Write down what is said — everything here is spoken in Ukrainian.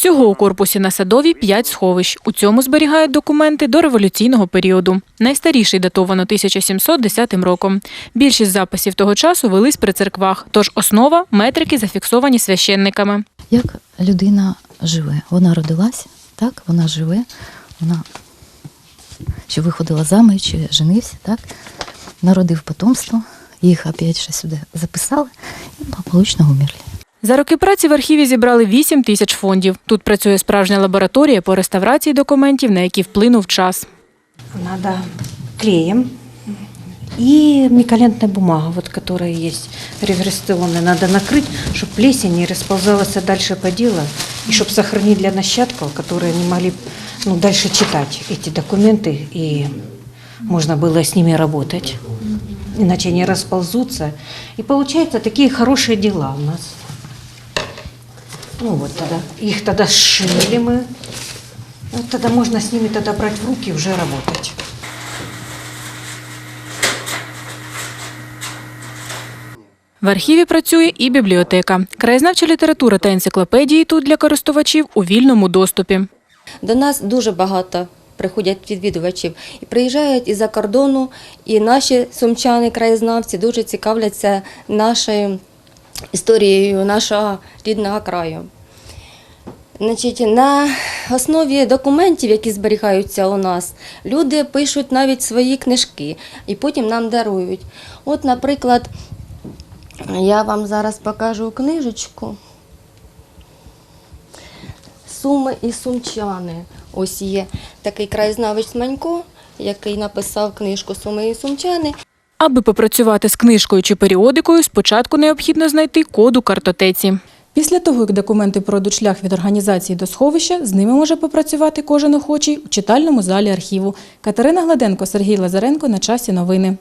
Всього у корпусі на садовій п'ять сховищ. У цьому зберігають документи до революційного періоду. Найстаріший датовано 1710 роком. Більшість записів того часу велись при церквах, тож основа метрики зафіксовані священниками. як людина живе. Вона родилась, так, вона живе, вона чи виходила заміж, чи женився, так, народив потомство, їх опять ще сюди записали і благополучно умерли. За роки праці в архіві зібрали 8 тисяч фондів. Тут працює справжня лабораторія по реставрації документів, на які вплинув час. Надо клеем и миколентная бумага, вот которая есть реверсионная, надо накрыть, чтобы плесень не расползалась дальше по делу, и чтобы сохранить для нащадков, которые не могли ну, дальше читать эти документы, и можно было с ними работать, иначе они расползутся. И получается такие хорошие дела у нас. Ну вот тогда, их тогда сшили мы, вот тогда можно с ними тогда брать в руки и уже работать. В архіві працює і бібліотека. Краєзнавча література та енциклопедії тут для користувачів у вільному доступі. До нас дуже багато приходять відвідувачів і приїжджають із-за кордону, і наші сумчани, краєзнавці дуже цікавляться нашою історією нашого рідного краю. Значить, на основі документів, які зберігаються у нас, люди пишуть навіть свої книжки і потім нам дарують. От, наприклад, я вам зараз покажу книжечку. Суми і сумчани. Ось є такий краєзнавець Манько, який написав книжку Суми і сумчани. Аби попрацювати з книжкою чи періодикою, спочатку необхідно знайти код у картотеці. Після того, як документи пройдуть шлях від організації до сховища, з ними може попрацювати кожен охочий у читальному залі архіву. Катерина Гладенко, Сергій Лазаренко. На часі новини.